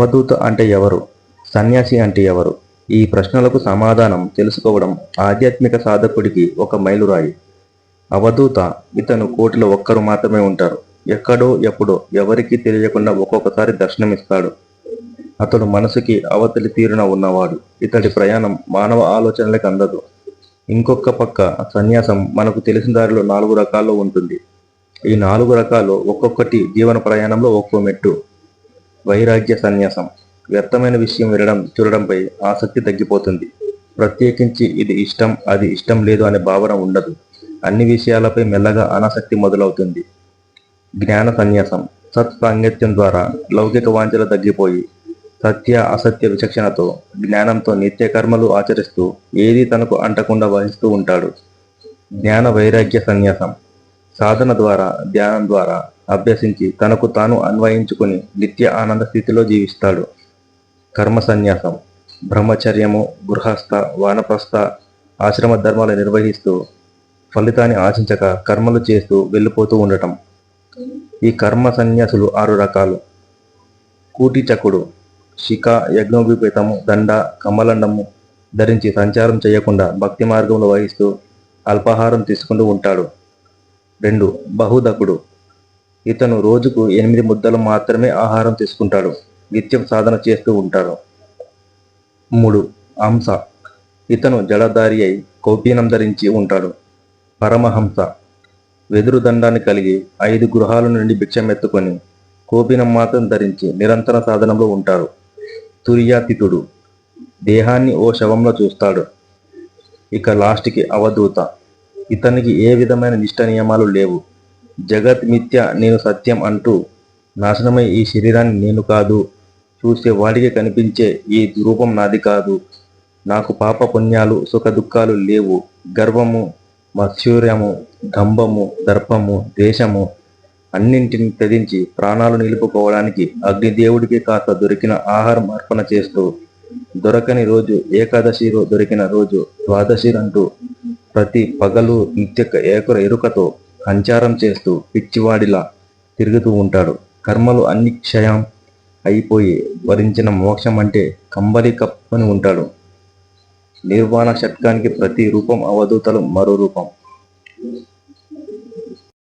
అవధూత అంటే ఎవరు? సన్యాసి అంటే ఎవరు? ఈ ప్రశ్నలకు సమాధానం తెలుసుకోవడం ఆధ్యాత్మిక సాధకుడికి ఒక మైలురాయి. అవధూత ఇతను కోటిలో ఒక్కరు మాత్రమే ఉంటారు. ఎక్కడో ఎప్పుడో ఎవరికీ తెలియకుండా ఒక్కొక్కసారి దర్శనమిస్తాడు. అతడు మనసుకి అవతలి తీరున ఉన్నవాడు. ఇతడి ప్రయాణం మానవ ఆలోచనలకు అందదు. ఇంకొక పక్క సన్యాసం మనకు తెలిసిన దారిలో నాలుగు రకాల్లో ఉంటుంది. ఈ నాలుగు రకాలు ఒక్కొక్కటి జీవన ప్రయాణంలో ఒక్కో మెట్టు. వైరాగ్య సన్యాసం. వ్యర్థమైన విషయం వినడం చూడడంపై ఆసక్తి తగ్గిపోతుంది. ప్రత్యేకించి ఇది ఇష్టం అది ఇష్టం లేదు అనే భావన ఉండదు. అన్ని విషయాలపై మెల్లగా అనాసక్తి మొదలవుతుంది. జ్ఞాన సన్యాసం. సత్ సాంగత్యం ద్వారా లౌకిక వాంఛలు తగ్గిపోయి సత్య అసత్య విచక్షణతో జ్ఞానంతో నిత్య కర్మలు ఆచరిస్తూ ఏది తనకు అంటకుండా వహిస్తూ ఉంటాడు. జ్ఞాన వైరాగ్య సన్యాసం. సాధన ద్వారా ధ్యానం ద్వారా అభ్యసించి తనకు తాను అన్వయించుకుని నిత్య ఆనంద స్థితిలో జీవిస్తాడు. కర్మ సన్యాసం బ్రహ్మచర్యము గృహస్థ వానప్రస్థ ఆశ్రమ ధర్మాలు నిర్వహిస్తూ ఫలితాన్ని ఆశించక కర్మలు చేస్తూ వెళ్ళిపోతూ ఉండటం. ఈ కర్మ సన్యాసులు ఆరు రకాలు. కూటిచకుడు శిఖ యజ్ఞోపేతము దండ కమలండము ధరించి సంచారం చేయకుండా భక్తి మార్గంలో వహిస్తూ అల్పాహారం తీసుకుంటూ ఉంటాడు. రెండు బహుదకుడు ఇతను రోజుకు ఎనిమిది ముద్దలు మాత్రమే ఆహారం తీసుకుంటాడు నిత్యం సాధన చేస్తూ ఉంటాడు. మూడు హంస. ఇతను జలధారి అయి కౌపీనం ధరించి ఉంటాడు. పరమహంస. వెదురు దండాన్ని కలిగి ఐదు గృహాల నుండి భిక్షమెత్తుకొని కోపినం మాత్రం ధరించి నిరంతర సాధనంలో ఉంటాడు. తుర్యాతితుడు. దేహాన్ని ఓ శవంలో చూస్తాడు. ఇక లాస్ట్కి అవధూత. ఇతనికి ఏ విధమైన నిష్ట నియమాలు లేవు. జగత్ మిథ్య నేను సత్యం అంటూ నాశనమై ఈ శరీరాన్ని నేను కాదు. చూసే వాడికి కనిపించే ఈ రూపం నాది కాదు. నాకు పాప పుణ్యాలు సుఖ దుఃఖాలు లేవు. గర్వము మత్సూర్యము దంభము దర్పము దేశము అన్నింటిని త్యజించి ప్రాణాలు నిలుపుకోవడానికి అగ్నిదేవుడికి కాస్త దొరికిన ఆహారం అర్పణ చేస్తూ దొరకని రోజు ఏకాదశిలో దొరికిన రోజు ద్వాదశి అంటూ ప్రతి పగలు నిత్య ఏకర ఎరుకతో సంచారం చేస్తూ పిచ్చివాడిలా తిరుగుతూ ఉంటాడు. కర్మలు అన్ని క్షయం అయిపోయి వరించిన మోక్షం అంటే కంబలి కప్పుకొని ఉంటాడు. నిర్వాణ షట్కానికి ప్రతి రూపం అవధూతలు మరో రూపం.